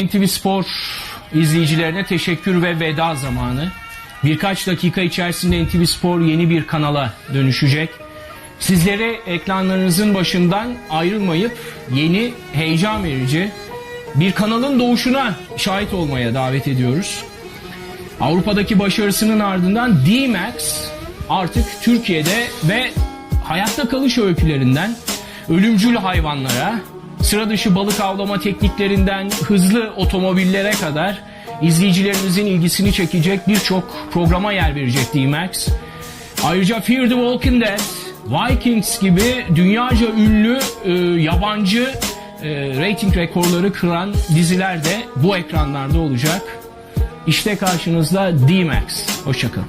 NTV Spor izleyicilerine teşekkür ve veda zamanı. Birkaç dakika içerisinde NTV Spor yeni bir kanala dönüşecek. Sizleri ekranlarınızın başından ayrılmayıp yeni heyecan verici bir kanalın doğuşuna şahit olmaya davet ediyoruz. Avrupa'daki başarısının ardından D-Max artık Türkiye'de ve hayatta kalış öykülerinden ölümcül hayvanlara, sıra dışı balık avlama tekniklerinden hızlı otomobillere kadar izleyicilerimizin ilgisini çekecek birçok programa yer verecek D-Max. Ayrıca Fear the Walking Dead, Vikings gibi dünyaca ünlü e, yabancı e, rating rekorları kıran diziler de bu ekranlarda olacak. İşte karşınızda D-Max. Hoşçakalın.